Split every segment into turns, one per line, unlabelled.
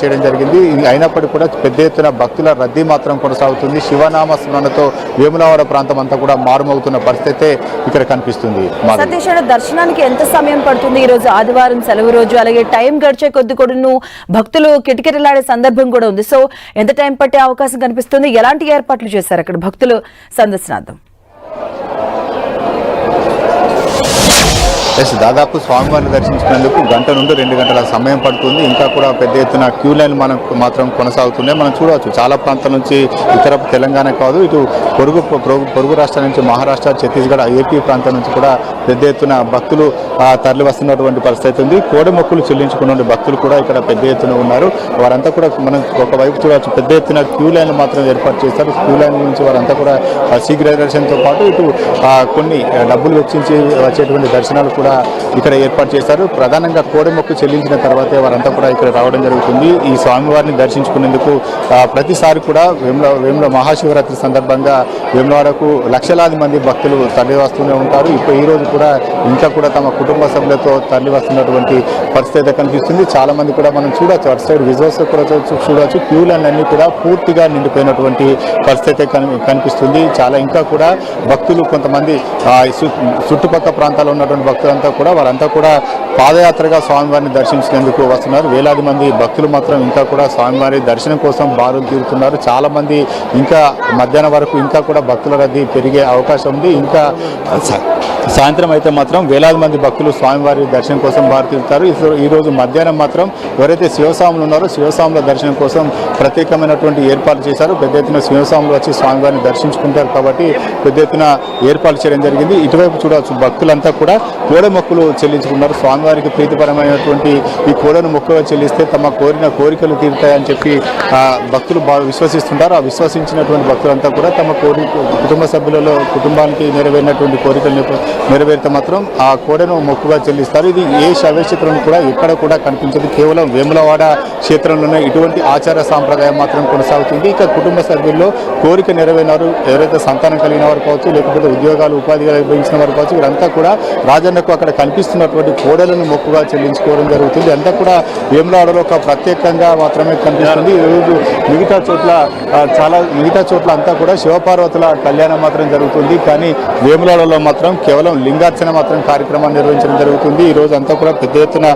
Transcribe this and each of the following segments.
చేయడం జరిగింది. ఇది అయినప్పటికీ కూడా పెద్ద ఎత్తున భక్తుల రద్దీ మాత్రం కొనసాగుతుంది. శివనామ స్మరణతో వేములవాడ ప్రాంతం అంతా కూడా మారుమవుతున్న పరిస్థితే ఇక్కడ కనిపిస్తుంది. మాధవి.
దర్శనానికి ఎంత సమయం పడుతుంది? ఈ రోజు ఆదివారం సెలవు రోజు అలాగే టైం గడిచే కొద్ది కూడాను భక్తులు కిటకిటలాడే సందర్భం కూడా ఉంది. సో ఎంత టైం పట్టే అవకాశం కనిపిస్తుంది? ఎలాంటి ఏర్పాట్లు చేశారు అక్కడ భక్తులు? సందర్శనార్థం.
ఎస్ దాదాపు స్వామివారిని దర్శించుకునేందుకు గంట నుండి రెండు గంటల సమయం పడుతుంది. ఇంకా కూడా పెద్ద ఎత్తున క్యూ లైన్ మనకు మాత్రం కొనసాగుతున్నాయి మనం చూడవచ్చు. చాలా ప్రాంతాల నుంచి ఇతర తెలంగాణ కాదు ఇటు పొరుగు పొరుగు పొరుగు రాష్ట్రాల నుంచి మహారాష్ట్ర ఛత్తీస్గఢ్ ఏపీ ప్రాంతం నుంచి కూడా పెద్ద ఎత్తున భక్తులు తరలి వస్తున్నటువంటి పరిస్థితి ఉంది. కోడి మొక్కులు చెల్లించుకున్న భక్తులు కూడా ఇక్కడ పెద్ద ఎత్తున ఉన్నారు. వారంతా కూడా మనం ఒకవైపు చూడవచ్చు పెద్ద ఎత్తున క్యూ లైన్ మాత్రం ఏర్పాటు చేస్తారు. క్యూ లైన్ నుంచి వారంతా కూడా ఆ, శీఘ్ర దర్శనంతో పాటు ఇటు ఆ, కొన్ని డబ్బులు వెచ్చించి వచ్చేటువంటి దర్శనాలు కూడా ఇక్కడ ఏర్పాటు చేశారు. ప్రధానంగా కోడెమొక్కు చెల్లించిన తర్వాతే వారంతా కూడా ఇక్కడ రావడం జరుగుతుంది. ఈ స్వామివారిని దర్శించుకునేందుకు ప్రతిసారి కూడా వేముల వేముల మహాశివరాత్రి సందర్భంగా వేములవాడకు లక్షలాది మంది భక్తులు తరలి వస్తూనే ఉంటారు. ఇప్పుడు ఈ రోజు కూడా ఇంకా కూడా తమ కుటుంబ సభ్యులతో తరలి వస్తున్నటువంటి పరిస్థితి అయితే కనిపిస్తుంది. చాలా మంది కూడా మనం చూడొచ్చు అటు సైడ్ విజువల్స్ కూడా చూడవచ్చు క్యూ కూడా పూర్తిగా నిండిపోయినటువంటి పరిస్థితి అయితే కనిపిస్తుంది. చాలా ఇంకా కూడా భక్తులు కొంతమంది చుట్టుపక్కల ప్రాంతాల్లో ఉన్నటువంటి భక్తులు భక్తులంతా కూడా వారంతా కూడా పాదయాత్రగా స్వామివారిని దర్శించేందుకు వస్తున్నారు. వేలాది మంది భక్తులు మాత్రం ఇంకా కూడా స్వామివారి దర్శనం కోసం బారులు తీరుతున్నారు. చాలా మంది ఇంకా మధ్యాహ్నం వరకు ఇంకా కూడా భక్తుల రద్దీ పెరిగే అవకాశం ఉంది. ఇంకా సాయంత్రం అయితే మాత్రం వేలాది మంది భక్తులు స్వామివారి దర్శనం కోసం బారు తీరుతారు. ఈ- ఈ రోజు మధ్యాహ్నం మాత్రం ఎవరైతే శివస్వాములు ఉన్నారో శివస్వాముల దర్శనం కోసం ప్రత్యేకమైనటువంటి ఏర్పాట్లు చేశారు. పెద్ద ఎత్తున శివస్వాములు వచ్చి స్వామివారిని దర్శించుకుంటారు కాబట్టి పెద్ద ఎత్తున ఏర్పాటు చేయడం జరిగింది. ఇటువైపు చూడవచ్చు భక్తులంతా కూడా కోడ మొక్కులు చెల్లించుకున్నారు. స్వామివారికి ప్రీతిపరమైనటువంటి ఈ కోడను మొక్కుగా చెల్లిస్తే తమ కోరిన కోరికలు తీరుతాయని చెప్పి ఆ, భక్తులు బాగా విశ్వసిస్తుంటారు. ఆ విశ్వసించినటువంటి భక్తులంతా కూడా తమ కోరి కుటుంబ సభ్యులలో కుటుంబానికి నెరవేరినటువంటి కోరికలు నెరవేరితే మాత్రం ఆ కోడను మొక్కుగా చెల్లిస్తారు. ఇది ఏ శైవ కూడా ఎక్కడ కూడా కనిపించదు. కేవలం వేములవాడ క్షేత్రంలోనే ఇటువంటి ఆచార సాంప్రదాయం మాత్రం కొనసాగుతుంది. ఇక కుటుంబ సభ్యుల్లో కోరిక నెరవేరినారు. ఎవరైతే సంతానం కలిగిన వారు కావచ్చు లేకపోతే ఉద్యోగాలు ఉపాధిగా లభించిన వారు కావచ్చు వీరంతా కూడా రాజన్నకు అక్కడ కనిపిస్తున్నటువంటి కోడలను మొక్కుగా చెల్లించుకోవడం జరుగుతుంది. అంతా కూడా వేములవాడలో ఒక ప్రత్యేకంగా మాత్రమే కనిపిస్తుంది. ఈ రోజు మిగతా చోట్ల చాలా మిగతా చోట్ల అంతా కూడా శివపార్వతుల కళ్యాణం మాత్రం జరుగుతుంది. కానీ వేములవాడలో మాత్రం కేవలం లింగార్చన మాత్రం కార్యక్రమాన్ని నిర్వహించడం జరుగుతుంది. ఈ రోజు అంతా కూడా పెద్ద ఎత్తున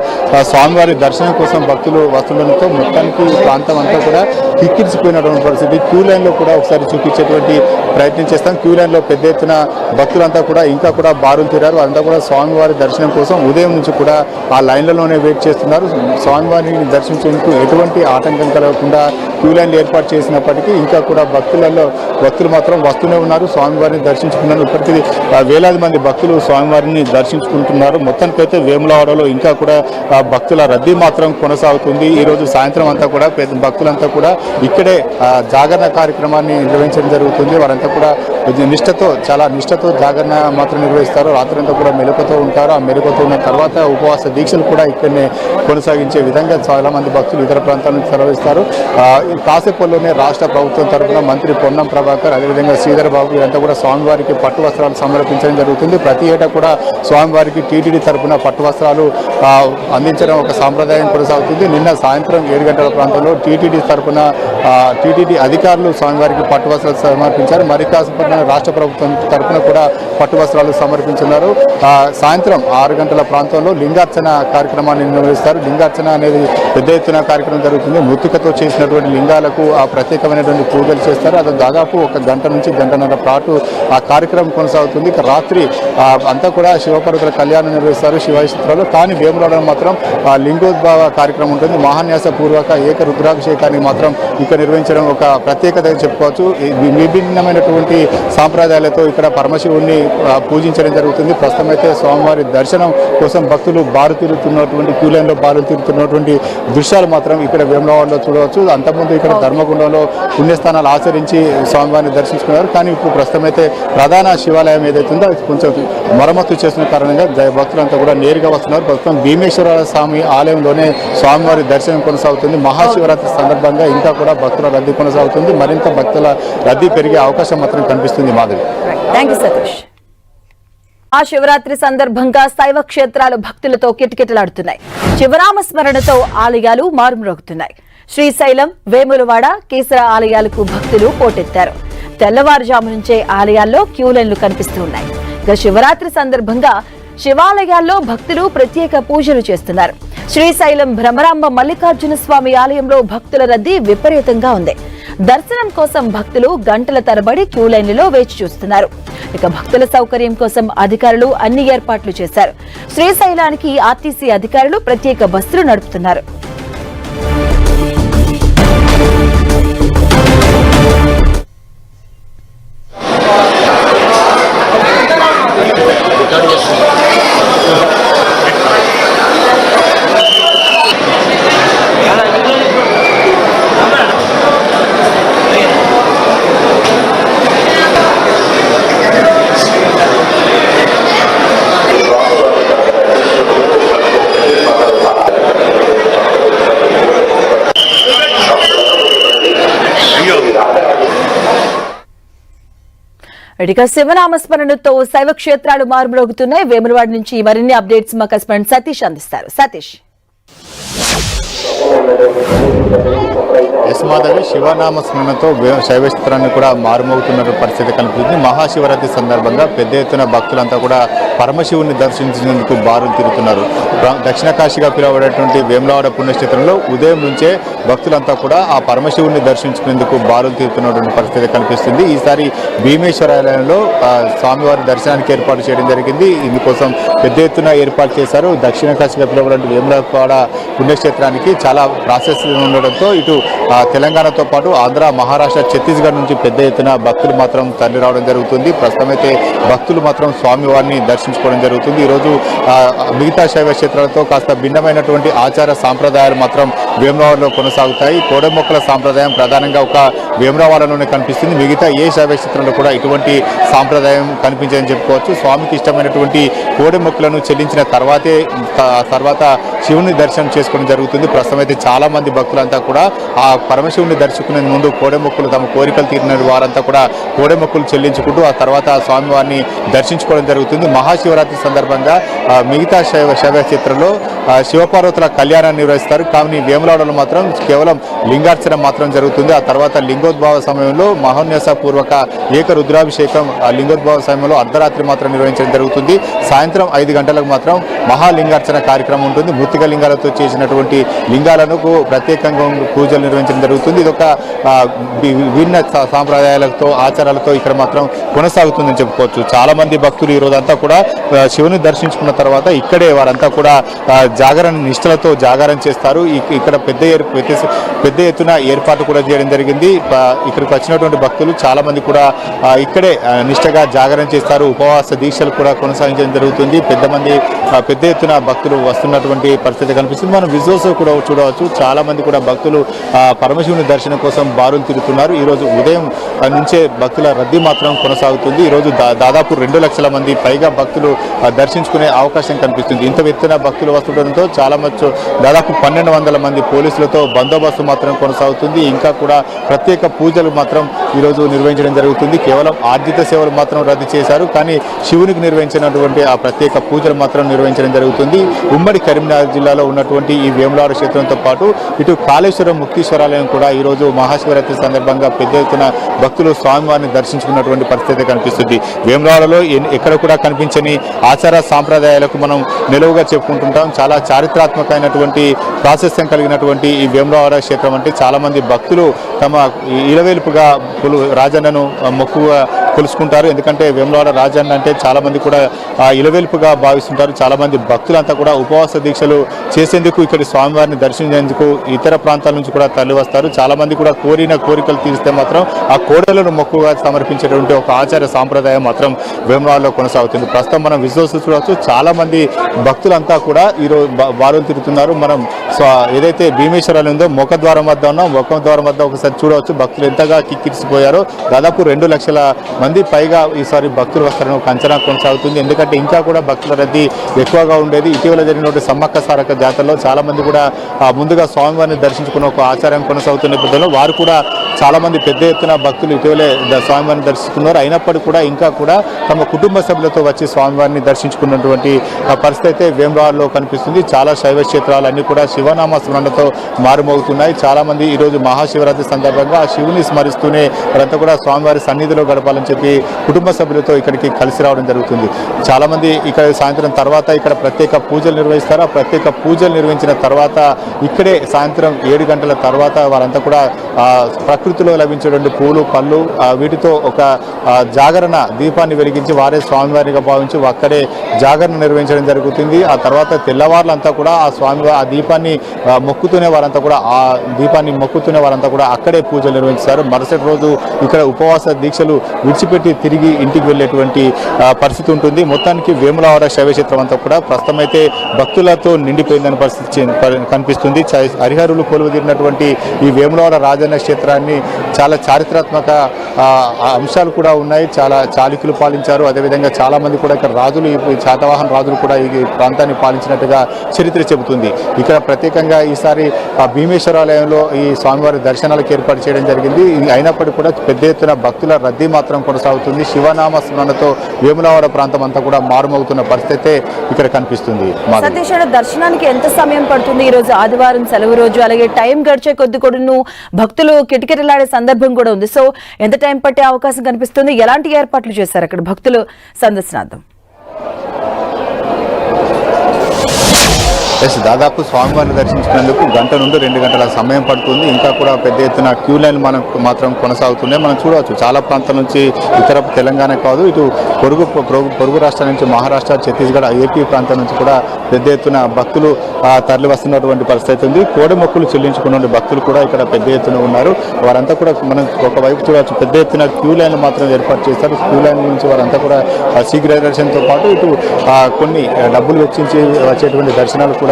స్వామివారి దర్శనం కోసం భక్తులు వస్తుండడంతో మొత్తానికి ప్రాంతం అంతా కూడా కిక్కిరిసిపోయినటువంటి పరిస్థితి. క్యూ లైన్లో కూడా ఒకసారి చూపించేటువంటి ప్రయత్నం చేస్తాం. క్యూ లైన్లో పెద్ద ఎత్తున భక్తులంతా కూడా ఇంకా కూడా బారులు తీరారు. అంతా కూడా స్వామివారి దర్శనం కోసం ఉదయం నుంచి కూడా ఆ లైన్లలోనే వెయిట్ చేస్తున్నారు. స్వామివారిని దర్శించేందుకు ఎటువంటి ఆటంకం కలగకుండా క్యూ లైన్లు ఏర్పాటు చేసినప్పటికీ ఇంకా కూడా భక్తులలో భక్తులు మాత్రం వస్తూనే ఉన్నారు. స్వామివారిని దర్శించుకున్నారు ఇప్పటికీ వేలాది మంది భక్తులు స్వామివారిని దర్శించుకుంటున్నారు. మొత్తానికైతే వేములవాడలో ఇంకా కూడా భక్తుల రద్దీ మాత్రం కొనసాగుతుంది. ఈరోజు సాయంత్రం అంతా కూడా పెద్ద భక్తులంతా కూడా ఇక్కడే జాగరణ కార్యక్రమాన్ని నిర్వహించడం జరుగుతుంది. వారంతా కూడా నిష్ఠతో చాలా నిష్ఠతో జాగరణ మాత్రం నిర్వహిస్తారు. రాత్రంతా కూడా మెలుపుతో ఉంటారో. ఆ మెరుగుతున్న తర్వాత ఉపవాస దీక్షలు కూడా ఇక్కడనే కొనసాగించే విధంగా చాలామంది భక్తులు ఇతర ప్రాంతాల నుంచి తరలిస్తారు కాసేపల్లోనే రాష్ట్ర ప్రభుత్వం తరఫున మంత్రి పొన్నం ప్రభాకర్ అదేవిధంగా శ్రీధర్ బాబు వీరంతా కూడా స్వామివారికి పట్టు వస్త్రాలు సమర్పించడం జరుగుతుంది. ప్రతి ఏటా కూడా స్వామివారికి టీటీడీ తరఫున పట్టు వస్త్రాలు అందించడం ఒక సాంప్రదాయం కొనసాగుతుంది. నిన్న సాయంత్రం ఏడు గంటల ప్రాంతంలో టీటీడీ తరఫున టీటీడీ అధికారులు స్వామివారికి పట్టు వస్త్రాలు సమర్పించారు. మరి కాసేపట్ల రాష్ట్ర ప్రభుత్వం తరఫున కూడా పట్టు వస్త్రాలు సమర్పించున్నారు సాయంత్రం సాయంత్రం ఆరు గంటల ప్రాంతంలో లింగార్చన కార్యక్రమాన్ని నిర్వహిస్తారు. లింగార్చన అనేది పెద్ద ఎత్తున కార్యక్రమం జరుగుతుంది. మృతికతో చేసినటువంటి లింగాలకు ఆ ప్రత్యేకమైనటువంటి పూజలు చేస్తారు. అది దాదాపు ఒక గంట నుంచి గంటన్నర పాటు ఆ కార్యక్రమం కొనసాగుతుంది. ఇక రాత్రి అంతా కూడా శివపర్వతుల కళ్యాణం నిర్వహిస్తారు శివక్షేత్రాలు కానీ వేములవాడలో మాత్రం ఆ లింగోద్భవ కార్యక్రమం ఉంటుంది. మహాన్యాస పూర్వక ఏక రుద్రాభిషేకాన్ని మాత్రం ఇక్కడ నిర్వహించడం ఒక ప్రత్యేకత అని చెప్పుకోవచ్చు. విభిన్నమైనటువంటి సాంప్రదాయాలతో ఇక్కడ పరమశివుణ్ణి పూజించడం జరుగుతుంది. ప్రస్తుతం అయితే స్వామివారి దర్శనం కోసం భక్తులు బారు తిరుగుతున్నటువంటి క్యూ లైన్లో బారు తిరుగుతున్నటువంటి దృశ్యాలు మాత్రం ఇక్కడ వేములవాడలో చూడవచ్చు. అంతకుముందు ఇక్కడ ధర్మగుండంలో పుణ్యస్థానాలు ఆచరించి స్వామివారిని దర్శించుకున్నారు. కానీ ఇప్పుడు ప్రస్తుతం అయితే ప్రధాన శివాలయం ఏదైతే ఉందో అది కొంచెం మరమ్మతు చేసిన కారణంగా భక్తులంతా కూడా నేరుగా వస్తున్నారు. ప్రస్తుతం భీమేశ్వర స్వామి ఆలయంలోనే స్వామివారి దర్శనం కొనసాగుతుంది. మహాశివరాత్రి సందర్భంగా ఇంకా కూడా భక్తుల రద్దీ కొనసాగుతుంది. మరింత భక్తుల రద్దీ పెరిగే అవకాశం మాత్రం కనిపిస్తుంది మాధవి.
థ్యాంక్ యూ సతీష్ ఆ శివరాత్రి సందర్భంగా శైవ క్షేత్రాలు భక్తులతో కిటకిటలాడుతున్నాయి. శివరామ స్మరణతో ఆలయాలు మారుమ్రోగుతున్నాయి. శ్రీశైలం వేములవాడ కేసర ఆలయాలకు భక్తులు పోటెత్తారు. తెల్లవారుజాము నుంచే ఆలయాల్లో క్యూ లైన్లు కనిపిస్తూ ఉన్నాయి ఇక శివరాత్రి సందర్భంగా శివాలయాల్లో భక్తులు ప్రత్యేక పూజలు చేస్తున్నారు. శ్రీశైలం భ్రమరాంబ మల్లికార్జున స్వామి ఆలయంలో భక్తుల రద్దీ విపరీతంగా ఉంది. దర్శనం కోసం భక్తులు గంటల తరబడి క్యూ లైన్లలో వేచి చూస్తున్నారు. ఇక భక్తుల సౌకర్యం కోసం అధికారులు అన్ని ఏర్పాట్లు చేశారు. శ్రీశైలానికి ఆర్టీసీ అధికారులు ప్రత్యేక బస్సులు నడుపుతున్నారు. ఇక శివనామస్మరణతో శైవ క్షేత్రాలు మారుమోగుతున్నాయి వేములవాడ నుంచి మరిన్ని అప్డేట్స్ మా కరెస్పాండెంట్ సతీష్ అందిస్తారు. సతీష్.
యశమాధవి శివనామ స్మరణతో వే- శైవ కూడా మారుమోగుతున్న పరిస్థితి కనిపిస్తుంది. మహాశివరాత్రి సందర్భంగా పెద్ద ఎత్తున భక్తులంతా కూడా పరమశివుని దర్శించినందుకు బారులు తిరుగుతున్నారు. దక్షిణ కాశీగా పిలువబడేటువంటి వేములవాడ పుణ్యక్షేత్రంలో ఉదయం నుంచే భక్తులంతా కూడా ఆ పరమశివుని దర్శించుకునేందుకు బారులు తీరుతున్నటువంటి పరిస్థితి కనిపిస్తుంది. ఈసారి భీమేశ్వరాలయంలో స్వామివారి దర్శనానికి ఏర్పాటు చేయడం జరిగింది. ఇందుకోసం పెద్ద ఎత్తున ఏర్పాటు చేశారు. దక్షిణ కాశీగా పిలువబడే వేములవాడ పుణ్యక్షేత్రానికి చాలా చాలా ప్రాసెస్ ఉండడంతో ఇటు తెలంగాణతో పాటు ఆంధ్ర మహారాష్ట్ర ఛత్తీస్గఢ్ నుంచి పెద్ద ఎత్తున భక్తులు మాత్రం తరలి రావడం జరుగుతుంది. ప్రస్తుతమైతే భక్తులు మాత్రం స్వామివారిని దర్శించుకోవడం జరుగుతుంది. ఈరోజు మిగతా శైవ క్షేత్రాలతో కాస్త భిన్నమైనటువంటి ఆచార సాంప్రదాయాలు మాత్రం వేమరావాడలో కొనసాగుతాయి. కోడెమొక్కల సాంప్రదాయం ప్రధానంగా ఒక వేమరావాడలోనే కనిపిస్తుంది. మిగతా ఏ శైవ క్షేత్రంలో కూడా ఇటువంటి సాంప్రదాయం కనిపించదని చెప్పుకోవచ్చు. స్వామికి ఇష్టమైనటువంటి కోడెమొక్కలను చెల్లించిన తర్వాతే తర్వాత శివుని దర్శనం చేసుకోవడం జరుగుతుంది. ప్రస్తుతం అయితే చాలా మంది భక్తులంతా కూడా ఆ పరమశివుని దర్శించుకునే ముందు కోడెమొక్కులు తమ కోరికలు తీరిన వారంతా కూడా కోడెమొక్కులు చెల్లించుకుంటూ ఆ తర్వాత ఆ స్వామివారిని దర్శించుకోవడం జరుగుతుంది. మహాశివరాత్రి సందర్భంగా మిగతా శైవ శైవ చిత్రంలో శివపార్వతుల కళ్యాణాన్ని నిర్వహిస్తారు. కానీ వేములాడలో మాత్రం కేవలం లింగార్చన మాత్రం జరుగుతుంది. ఆ తర్వాత లింగోద్భావ సమయంలో మహోన్యాసపూర్వక ఏక రుద్రాభిషేకం ఆ సమయంలో అర్ధరాత్రి మాత్రం నిర్వహించడం జరుగుతుంది. సాయంత్రం ఐదు గంటలకు మాత్రం మహాలింగార్చన కార్యక్రమం ఉంటుంది. మృతిక లింగాలతో చేసినటువంటి లింగాలను ప్రత్యేకంగా పూజలు నిర్వహించడం జరుగుతుంది. ఇది ఒక విభిన్న సాంప్రదాయాలతో ఆచారాలతో ఇక్కడ మాత్రం కొనసాగుతుందని చెప్పుకోవచ్చు. చాలా మంది భక్తులు ఈ అంతా కూడా శివుని దర్శించుకున్న తర్వాత ఇక్కడే వారంతా కూడా జాగరణ నిష్ఠలతో జాగరణ చేస్తారు. ఇక్కడ పెద్ద పెద్ద- ఎత్తున ఏర్పాటు కూడా చేయడం జరిగింది. ఇక్కడికి వచ్చినటువంటి భక్తులు చాలా మంది కూడా ఇక్కడే నిష్ఠగా జాగరణ చేస్తారు. ఉపవాస దీక్షలు కూడా కొనసాగించడం జరుగుతుంది. పెద్ద మంది పెద్ద ఎత్తున భక్తులు వస్తున్నటువంటి పరిస్థితి కనిపిస్తుంది. మనం విజువల్స్ కూడా చూడవచ్చు. చాలా మంది కూడా భక్తులు పరమశివుని దర్శనం కోసం బారులు తిరుగుతున్నారు. ఈ రోజు ఉదయం నుంచే భక్తుల రద్దీ మాత్రం కొనసాగుతుంది. ఈ రోజు దా- దాదాపు రెండు లక్షల మంది పైగా భక్తులు దర్శించుకునే అవకాశం కనిపిస్తుంది. ఇంత ఎత్తున భక్తులు వస్తుండడంతో చాలా మంది దాదాపు పన్నెండు వందల మంది పోలీసులతో బందోబస్తు మాత్రం కొనసాగుతుంది. ఇంకా కూడా ప్రత్యేక పూజలు మాత్రం ఈరోజు నిర్వహించడం జరుగుతుంది. కేవలం ఆర్జిత సేవలు మాత్రం రద్దు చేశారు. కానీ శివునికి నిర్వహించినటువంటి ఆ ప్రత్యేక పూజలు మాత్రం నిర్వహించడం జరుగుతుంది. ఉమ్మడి కరీంనగర్ జిల్లాలో ఉన్నటువంటి ఈ వేములవాడ క్షేత్రంతో పాటు ఇటు కాళేశ్వరం ముక్తీశ్వరాలయం కూడా ఈరోజు మహాశివరాత్రి సందర్భంగా పెద్ద ఎత్తున భక్తులు స్వామివారిని దర్శించుకున్నటువంటి పరిస్థితి కనిపిస్తుంది. వేమరాలలో ఎన్- ఎక్కడ కూడా కనిపించని ఆచార సాంప్రదాయాలకు మనం నిలువుగా చెప్పుకుంటుంటాం. చాలా చారిత్రాత్మకమైనటువంటి ప్రాశస్యం కలిగినటువంటి ఈ వేమరావర క్షేత్రం అంటే చాలామంది భక్తులు తమ ఇలవేలుపుగా పులు రాజన్నను మొక్కుగా కొలుసుకుంటారు. ఎందుకంటే వేములవాడ రాజన్న అంటే చాలామంది కూడా ఇలవెలుపుగా భావిస్తుంటారు. చాలామంది భక్తులంతా కూడా ఉపవాస దీక్షలు చేసేందుకు ఇక్కడ స్వామివారిని దర్శించేందుకు ఇతర ప్రాంతాల నుంచి కూడా తరలి వస్తారు. చాలామంది కూడా కోరిన కోరికలు తీరిస్తే మాత్రం ఆ కోడలను మొక్కుగా సమర్పించేటువంటి ఒక ఆచార సాంప్రదాయం మాత్రం వేములవాడలో కొనసాగుతుంది. ప్రస్తుతం మనం విజువల్స్ చూడవచ్చు. చాలామంది భక్తులంతా కూడా ఈరోజు బారులు తిరుగుతున్నారు. మనం ఏదైతే భీమేశ్వరాలు ఉందో ముఖద్వారం వద్ద ఉన్నాం. ముఖద్వారం వద్ద ఒకసారి చూడవచ్చు. భక్తులు ఎంతగా కిక్కిరిసిపోయారో దాదాపు రెండు లక్షల మంది పైగా ఈసారి భక్తులు వస్తారని ఒక అంచనా కొనసాగుతుంది. ఎందుకంటే ఇంకా కూడా భక్తుల రద్దీ ఎక్కువగా ఉండేది. ఇటీవల జరిగినటువంటి సమ్మక్క సారక జాతరలో చాలా మంది కూడా ముందుగా స్వామివారిని దర్శించుకున్న ఒక ఆచారం కొనసాగుతున్న నేపథ్యంలో వారు కూడా చాలామంది పెద్ద ఎత్తున భక్తులు ఇటీవలే స్వామివారిని దర్శించుకున్నారు. అయినప్పటికీ కూడా ఇంకా కూడా తమ కుటుంబ సభ్యులతో వచ్చి స్వామివారిని దర్శించుకున్నటువంటి ఆ పరిస్థితి అయితే వేమరాల్లో కనిపిస్తుంది. చాలా శైవ క్షేత్రాలు అన్నీ కూడా శివనామ స్మరణతో మారుమోగుతున్నాయి. చాలామంది ఈరోజు ఈ రోజు మహాశివరాత్రి సందర్భంగా ఆ శివుని స్మరిస్తూనే వారంతా కూడా స్వామివారి సన్నిధిలో గడపాలని చెప్పి కుటుంబ సభ్యులతో ఇక్కడికి కలిసి రావడం జరుగుతుంది. చాలామంది ఇక్కడ సాయంత్రం తర్వాత ఇక్కడ ప్రత్యేక పూజలు నిర్వహిస్తారు. ఆ ప్రత్యేక పూజలు నిర్వహించిన తర్వాత ఇక్కడే సాయంత్రం ఏడు గంటల తర్వాత వారంతా కూడా ప్రకృతిలో లభించేటువంటి పూలు పళ్ళు వీటితో ఒక జాగరణ దీపాన్ని వెలిగించి వారే స్వామివారిగా భావించి అక్కడే జాగరణ నిర్వహించడం జరుగుతుంది. ఆ తర్వాత తెల్లవారులంతా కూడా ఆ స్వామి ఆ దీపాన్ని మొక్కుతూనే వారంతా కూడా ఆ దీపాన్ని మొక్కుతూనే వారంతా కూడా అక్కడే పూజలు నిర్వహిస్తారు. మరుసటి రోజు ఇక్కడ ఉపవాస దీక్షలు విడిచిపెట్టి తిరిగి ఇంటికి వెళ్ళేటువంటి పరిస్థితి ఉంటుంది. మొత్తానికి వేములవాడ శైవక్షేత్రం అంతా కూడా ప్రస్తుతం అయితే భక్తులతో నిండిపోయిందని పరిస్థితి కనిపిస్తుంది. హరిహరులు కొలువుదీరినటువంటి ఈ వేములవాడ రాజన్న క్షేత్రాన్ని చాలా చారిత్రాత్మక ఆ, అంశాలు కూడా ఉన్నాయి. చాలా చాళుక్యులు పాలించారు. అదేవిధంగా చాలా మంది కూడా ఇక్కడ రాజులు ఈ శాతవాహన రాజులు కూడా ఈ ప్రాంతాన్ని పాలించినట్టుగా చరిత్ర చెబుతుంది. ఇక్కడ ప్రత్యేకంగా ఈసారి భీమేశ్వరాలయంలో ఈ స్వామివారి దర్శనాలకు ఏర్పాటు చేయడం జరిగింది. ఇది అయినప్పటికీ కూడా పెద్ద ఎత్తున భక్తుల రద్దీ మాత్రం కొనసాగుతుంది. శివనామ స్మరణతో వేములవాడ ప్రాంతం అంతా కూడా మారుమవుతున్న పరిస్థితి ఇక్కడ కనిపిస్తుంది.
దర్శనానికి ఎంత సమయం పడుతుంది ఈ రోజు ఆదివారం సెలవు రోజు అలాగే టైం గడిచే కొద్ది కూడాను భక్తులు కిటికీ కిటకిటలాడే సందర్భం కూడా ఉంది. సో ఎంత టైం పట్టే అవకాశం కనిపిస్తుంది? ఎలాంటి ఏర్పాట్లు చేశారు అక్కడ భక్తులు? సందర్శనార్థం.
ఎస్ దాదాపు స్వామివారిని దర్శించుకునేందుకు గంట నుండి రెండు గంటల సమయం పడుతుంది. ఇంకా కూడా పెద్ద ఎత్తున క్యూ లైన్ మనకు మాత్రం కొనసాగుతున్నాయి మనం చూడవచ్చు చాలా ప్రాంతాల నుంచి ఇతర తెలంగాణ కాదు ఇటు పొరుగు పొరుగు పొరుగు రాష్ట్రాల నుంచి మహారాష్ట్ర ఛత్తీస్గఢ్ ఏపీ ప్రాంతం నుంచి కూడా పెద్ద ఎత్తున భక్తులు తరలి వస్తున్నటువంటి పరిస్థితి ఉంది. కోడి మొక్కులు చెల్లించుకున్న భక్తులు కూడా ఇక్కడ పెద్ద ఎత్తున ఉన్నారు. వారంతా కూడా మనం ఒకవైపు చూడవచ్చు పెద్ద ఎత్తున క్యూ లైన్ మాత్రం ఏర్పాటు చేస్తారు. క్యూ లైన్ నుంచి వారంతా కూడా ఆ, శీఘ్ర దర్శనంతో పాటు ఇటు ఆ, కొన్ని డబ్బులు వెచ్చించి వచ్చేటువంటి దర్శనాలు కూడా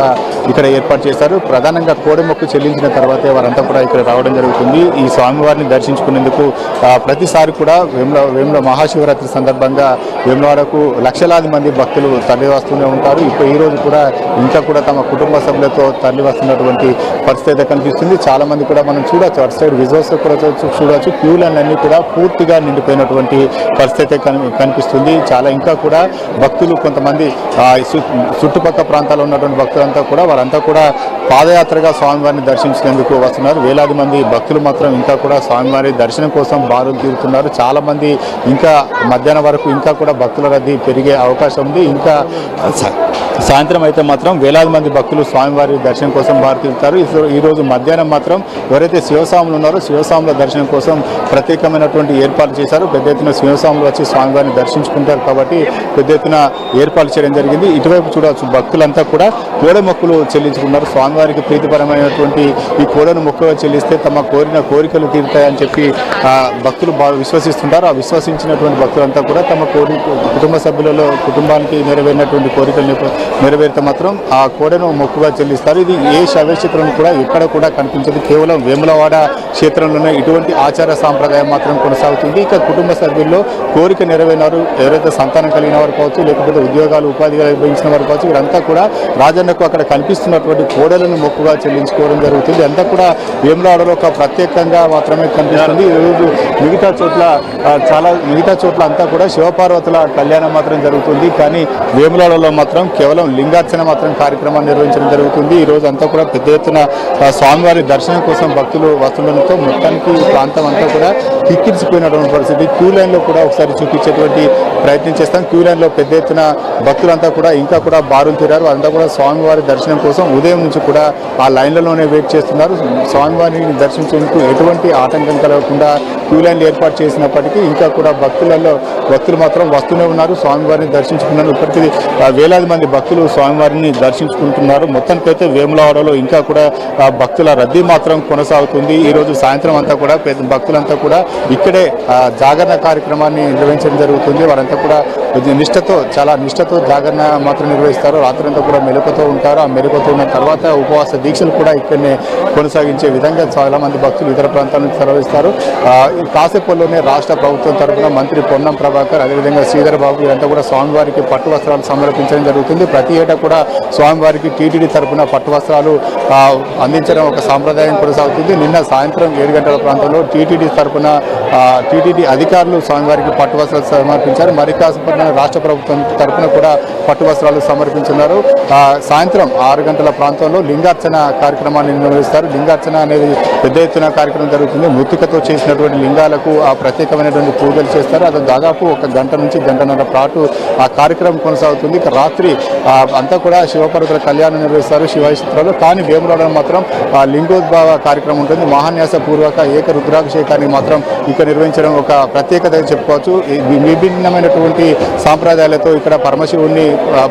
ఇక్కడ ఏర్పాటు చేశారు. ప్రధానంగా కోడెమొక్కు చెల్లించిన తర్వాతే వారంతా కూడా ఇక్కడ రావడం జరుగుతుంది. ఈ స్వామివారిని దర్శించుకునేందుకు ప్రతిసారి కూడా వేముల వేముల మహాశివరాత్రి సందర్భంగా వేములవాడకు లక్షలాది మంది భక్తులు తరలి వస్తూనే ఉంటారు. ఇప్పుడు ఈ రోజు కూడా ఇంకా కూడా తమ కుటుంబ సభ్యులతో తరలి వస్తున్నటువంటి పరిస్థితి అయితే కనిపిస్తుంది. చాలా మంది కూడా మనం చూడొచ్చు అటు సైడ్ విజువల్స్ కూడా చూడవచ్చు చూడొచ్చు. క్యూ కూడా పూర్తిగా నిండిపోయినటువంటి పరిస్థితి కనిపిస్తుంది. చాలా ఇంకా కూడా భక్తులు కొంతమంది చుట్టుపక్కల ప్రాంతాల్లో ఉన్నటువంటి భక్తులు అంతా కూడా వారంతా కూడా పాదయాత్రగా స్వామివారిని దర్శించేందుకు వస్తున్నారు. వేలాది మంది భక్తులు మాత్రం ఇంకా కూడా స్వామివారి దర్శనం కోసం బారులు తీరుతున్నారు. చాలా మంది ఇంకా మధ్యాహ్నం వరకు ఇంకా కూడా భక్తుల రద్దీ పెరిగే అవకాశం ఉంది. ఇంకా సాయంత్రం అయితే మాత్రం వేలాది మంది భక్తులు స్వామివారి దర్శనం కోసం బారు తీరుతారు. ఈ- ఈ రోజు మధ్యాహ్నం మాత్రం ఎవరైతే శివస్వాములు ఉన్నారో శివస్వాముల దర్శనం కోసం ప్రత్యేకమైనటువంటి ఏర్పాట్లు చేశారు. పెద్ద ఎత్తున శివస్వాములు వచ్చి స్వామివారిని దర్శించుకుంటారు కాబట్టి పెద్ద ఎత్తున ఏర్పాటు చేయడం జరిగింది. ఇటువైపు చూడవచ్చు భక్తులంతా కూడా కోడ మొక్కులు చెల్లించుకున్నారు స్వామివారికి ప్రీతిపరమైనటువంటి ఈ కోడను మొక్కుగా చెల్లిస్తే తమ కోరిన కోరికలు తీరుతాయని చెప్పి ఆ, భక్తులు బాగా విశ్వసిస్తుంటారు. ఆ విశ్వసించినటువంటి భక్తులంతా కూడా తమ కోరి కుటుంబ సభ్యులలో కుటుంబానికి నెరవేరినటువంటి కోరికలు నెరవేరితే మాత్రం ఆ కోడను మొక్కుగా చెల్లిస్తారు. ఇది ఏ శైవ కూడా ఎక్కడ కూడా కనిపించదు. కేవలం వేములవాడ క్షేత్రంలోనే ఇటువంటి ఆచార సాంప్రదాయం మాత్రం కొనసాగుతుంది. ఇక కుటుంబ సభ్యుల్లో కోరిక నెరవేరినారు. ఎవరైతే సంతానం కలిగిన వారు కావచ్చు లేకపోతే ఉద్యోగాలు ఉపాధిగా లభించిన వారు కావచ్చు వీరంతా కూడా రాజన్నకు అక్కడ కనిపిస్తున్నటువంటి కోడలను మొక్కుగా చెల్లించుకోవడం జరుగుతుంది. అంతా కూడా వేములవాడలో ఒక ప్రత్యేకంగా మాత్రమే కనిపిస్తుంది. ఈరోజు మిగతా చోట్ల చాలా మిగతా చోట్ల అంతా కూడా శివపార్వతుల కళ్యాణం మాత్రం జరుగుతుంది. కానీ వేములవాడలో మాత్రం కేవలం లింగార్చన మాత్రం కార్యక్రమాన్ని నిర్వహించడం జరుగుతుంది. ఈ రోజు అంతా కూడా పెద్ద ఎత్తున స్వామివారి దర్శనం కోసం భక్తులు వస్తుండడంతో మొత్తానికి ప్రాంతం అంతా కూడా కిక్కిరిసిపోయినటువంటి పరిస్థితి. క్యూ లైన్లో కూడా ఒకసారి చూపించేటువంటి ప్రయత్నం చేస్తాం. క్యూ లైన్లో పెద్ద ఎత్తున భక్తులంతా కూడా ఇంకా కూడా బారులు తీరారు. అంతా కూడా స్వామివారి దర్శనం కోసం ఉదయం నుంచి కూడా ఆ లైన్లలోనే వెయిట్ చేస్తున్నారు. స్వామివారిని దర్శించేందుకు ఎటువంటి ఆటంకం కలగకుండా క్యూ లైన్లు ఏర్పాటు చేసినప్పటికీ ఇంకా కూడా భక్తులలో భక్తులు మాత్రం వస్తూనే ఉన్నారు. స్వామివారిని దర్శించుకున్నారు ఇప్పటికీ వేలాది మంది భక్తులు స్వామివారిని దర్శించుకుంటున్నారు. మొత్తానికైతే వేములవాడలో ఇంకా కూడా భక్తుల రద్దీ మాత్రం కొనసాగుతుంది. ఈరోజు సాయంత్రం అంతా కూడా పెద్ద భక్తులంతా కూడా ఇక్కడే జాగరణ కార్యక్రమాన్ని నిర్వహించడం జరుగుతుంది. వారంతా కూడా నిష్ఠతో నిష్టతో చాలా నిష్టతో జాగరణ మాత్రం నిర్వహిస్తారు. రాత్రంతా కూడా మెలుకతో ఉంటారు. ఆ మెలుకతో ఉన్న తర్వాత ఉపవాస దీక్షలు కూడా ఇక్కడనే కొనసాగించే విధంగా చాలా మంది భక్తులు ఇతర ప్రాంతాల నుంచి తరలిస్తారు. కాసేపల్లోనే రాష్ట్ర ప్రభుత్వం తరఫున మంత్రి పొన్నం ప్రభాకర్ అదేవిధంగా శ్రీధర్ బాబు వీరంతా కూడా స్వామివారికి పట్టు వస్త్రాలు సమర్పించడం జరుగుతుంది. ప్రతి ఏటా కూడా స్వామివారికి టీటీడీ తరఫున పట్టు వస్త్రాలు అందించడం ఒక సాంప్రదాయం కొనసాగుతుంది. నిన్న సాయంత్రం ఏడు గంటల ప్రాంతంలో టీటీడీ తరఫున టీటీడీ అధికారులు స్వామివారికి పట్టు వస్త్రాలు సమర్పించారు. మరి కాసేపట్ల రాష్ట్ర ప్రభుత్వం తరఫున కూడా పట్టు వస్త్రాలు సమర్పించున్నారు సాయంత్రం ఆరు గంటల ప్రాంతంలో లింగార్చన కార్యక్రమాన్ని నిర్వహిస్తారు. లింగార్చన అనేది పెద్ద ఎత్తున కార్యక్రమం జరుగుతుంది. మృతికతో చేసినటువంటి లింగాలకు ఆ ప్రత్యేకమైనటువంటి పూజలు చేస్తారు. అది దాదాపు ఒక గంట నుంచి గంటన్నర పాటు ఆ కార్యక్రమం కొనసాగుతుంది. ఇక రాత్రి అంతా కూడా శివపర్వతుల కళ్యాణం నిర్వహిస్తారు శివచిత్రాలు కానీ వేములవాడలో మాత్రం ఆ లింగోద్భవ కార్యక్రమం ఉంటుంది. మహాన్యాస పూర్వక ఏక రుద్రాభిషేకాన్ని మాత్రం ఇక్కడ నిర్వహించడం ఒక ప్రత్యేకత అని చెప్పుకోవచ్చు. విభిన్నమైనటువంటి సాంప్రదాయాలతో ఇక్కడ పరమశివుణ్ణి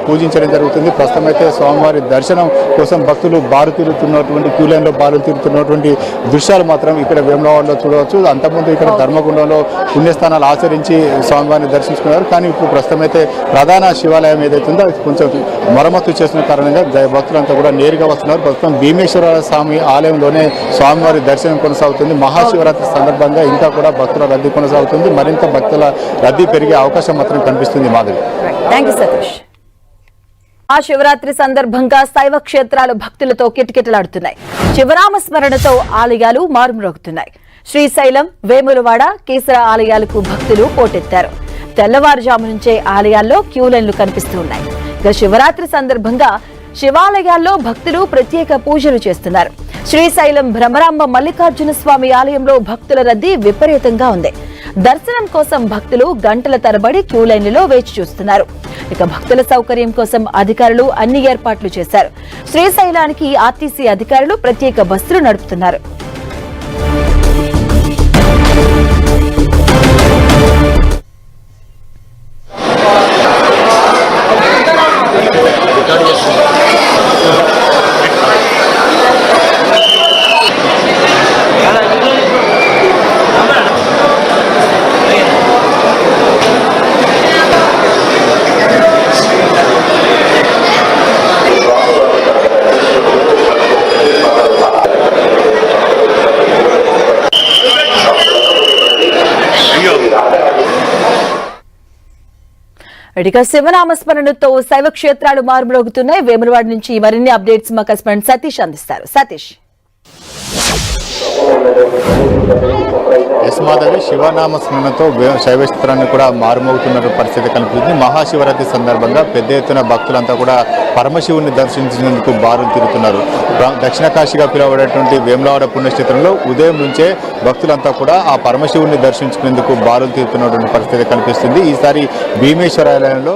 పూజించడం జరుగుతుంది. ప్రస్తుతం అయితే స్వామివారి దర్శనం కోసం భక్తులు బారు తీరుతున్నటువంటి క్యూలైన్లో బారు తిరుగుతున్నటువంటి దృశ్యాలు మాత్రం ఇక్కడ వేములవాడలో చూడవచ్చు. అంతకుముందు ఇక్కడ ధర్మగుండంలో పుణ్యస్థానాలు ఆచరించి స్వామివారిని దర్శించుకున్నారు. కానీ ఇప్పుడు ప్రస్తుతం అయితే ప్రధాన శివాలయం ఏదైతే ఉందో అది కొంచెం మరమ్మతు చేసిన కారణంగా భక్తులంతా కూడా నేరుగా వస్తున్నారు. ప్రస్తుతం భీమేశ్వర స్వామి ఆలయంలోనే స్వామివారి దర్శనం కొనసాగుతుంది. మహాశివరాత్రి సందర్భంగా ఇంకా కూడా భక్తుల రద్దీ కొనసాగుతుంది. మరింత భక్తుల రద్దీ పెరిగే అవకాశం మాత్రం కనిపిస్తుంది మాధవి.
ఆ శివరాత్రి సందర్భంగా శైవ క్షేత్రాలు భక్తులతో కిటకిటలాడుతున్నాయి. శివరామ స్మరణతో ఆలయాలు మారుమ్రోగుతున్నాయి. శ్రీశైలం వేములవాడ కీసర ఆలయాలకు భక్తులు పోటెత్తారు. తెల్లవారుజాము నుంచే ఆలయాల్లో క్యూ లైన్లు కనిపిస్తున్నాయి. ఇక శివరాత్రి సందర్భంగా శివాలయాల్లో భక్తులు ప్రత్యేక పూజలు చేస్తున్నారు. శ్రీశైలం భ్రమరాంబ మల్లికార్జున స్వామి ఆలయంలో భక్తుల రద్దీ విపరీతంగా ఉంది. దర్శనం కోసం భక్తులు గంటల తరబడి క్యూ లైన్లలో వేచి చూస్తున్నారు. ఇక భక్తుల సౌకర్యం కోసం అధికారులు అన్ని ఏర్పాట్లు చేశారు. శ్రీశైలానికి ఆర్టీసీ అధికారులు ప్రత్యేక బస్సులు నడుపుతున్నారు. ఇక శివనామస్మరణతో శైవ క్షేత్రాలు మారుమోగుతున్నాయి వేములవాడ నుంచి మరిన్ని అప్డేట్స్ మా కస్పెండ్ సతీష్ అందిస్తారు. సతీష్.
ఎస్ మాధవి శివనామ స్మరణతో శైవ చిత్రాన్ని కూడా మారుమోగుతున్న పరిస్థితి కనిపిస్తుంది. మహాశివరాత్రి సందర్భంగా పెద్ద ఎత్తున భక్తులంతా కూడా పరమశివుని దర్శించినందుకు బారులు తిరుగుతున్నారు దక్షిణ కాశీగా పిలువబడేటువంటి వేములవాడ పుణ్యక్షేత్రంలో ఉదయం నుంచే భక్తులంతా కూడా ఆ పరమశివుని దర్శించుకునేందుకు బారులు తీరుతున్నటువంటి పరిస్థితి కనిపిస్తుంది. ఈసారి భీమేశ్వరాలయంలో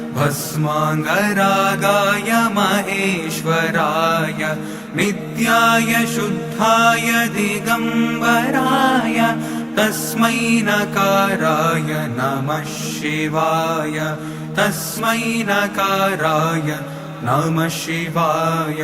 भस्माङ्गरागाय महेश्वराय नित्याय शुद्धाय दिगम्बराय तस्मै नकाराय नमः शिवाय तस्मै नकाराय नमः शिवाय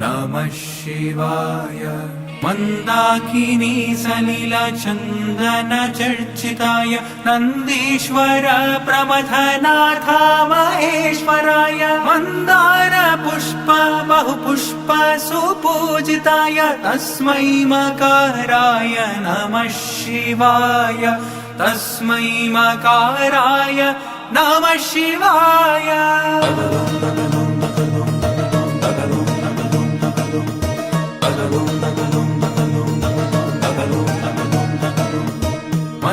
नमः शिवाय। मन्दाकिनी सलिलचन्दन चर्चिताय नन्दीश्वर प्रमथनाथ महेश्वराय मन्दार पुष्प बहुपुष्प सुपूजिताय तस्मै मकाराय नमः शिवाय। तस्मै मकाराय नमः शिवाय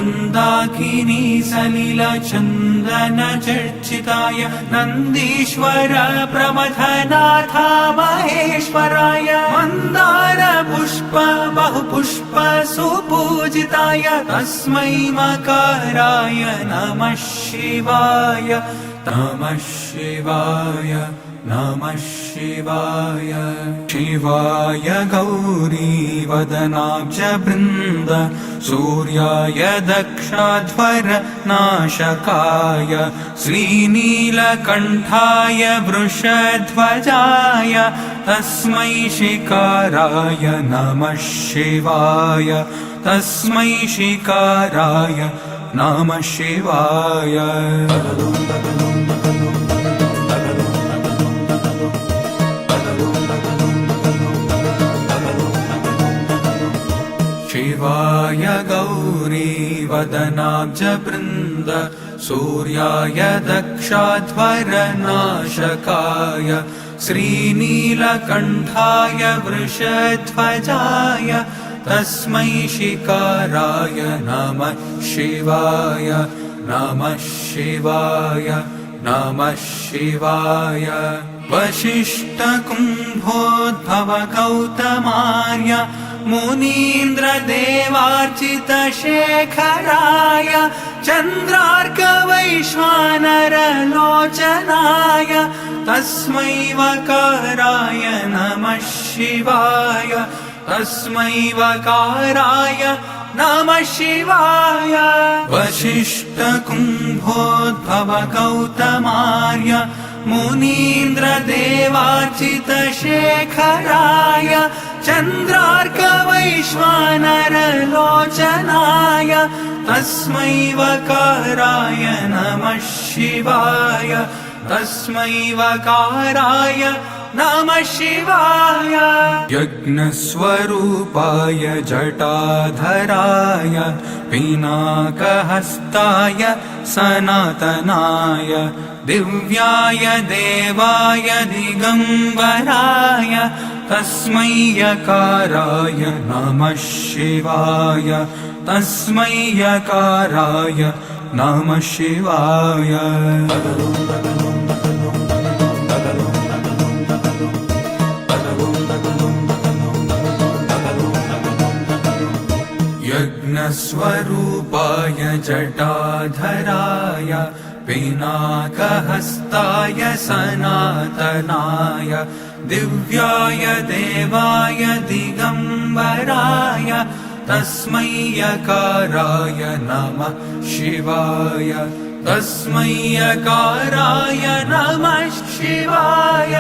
मन्दाकिनी सलिलचन्दन चर्चिताय नन्दीश्वर प्रमथनाथ महेश्वराय मन्दार पुष्प बहुपुष्प सुपूजिताय तस्मै मकाराय नमः शिवाय नमः शिवाय नमः शिवाय। शिवाय गौरीवदनाब्ज बृन्द सूर्याय दक्षाध्वर नाशकाय। श्रीनीलकण्ठाय वृषध्वजाय। तस्मै शिकाराय नमः शिवाय। तस्मै शिकाराय नमः शिवाय शिवाय गौरीवदनाब्ज बृन्द सूर्याय दक्षाध्वरनाशकाय श्रीनीलकण्ठाय वृषध्वजाय तस्मै शिकाराय नमः शिवाय नमः शिवाय नमः शिवाय। वसिष्ठकुम्भोद्भव गौतमार्य मुनीन्द्रदेवार्चितशेखराय चन्द्रार्कवैश्वानरलोचनाय तस्मै वकाराय नमः शिवाय तस्मै वकाराय नमः शिवाय। वसिष्ठकुम्भोद्भव गौतमार्य मुनीन्द्रदेवार्चितशेखराय चन्द्रार्कवैश्वानरलोचनाय तस्मै वकाराय नमः शिवाय तस्मै वकाराय नमः शिवाय। यज्ञस्वरूपाय जटाधराय पिनाकहस्ताय सनातनाय दिव्याय देवाय दिगम्बराय तस्मै यकाराय नमः शिवाय तस्मै यकाराय नमः शिवाय। यज्ञस्वरूपाय जटाधराय पिनाकहस्ताय सनातनाय दिव्याय देवाय दिगम्बराय तस्मै यकाराय नमः शिवाय तस्मै यकाराय नमः शिवाय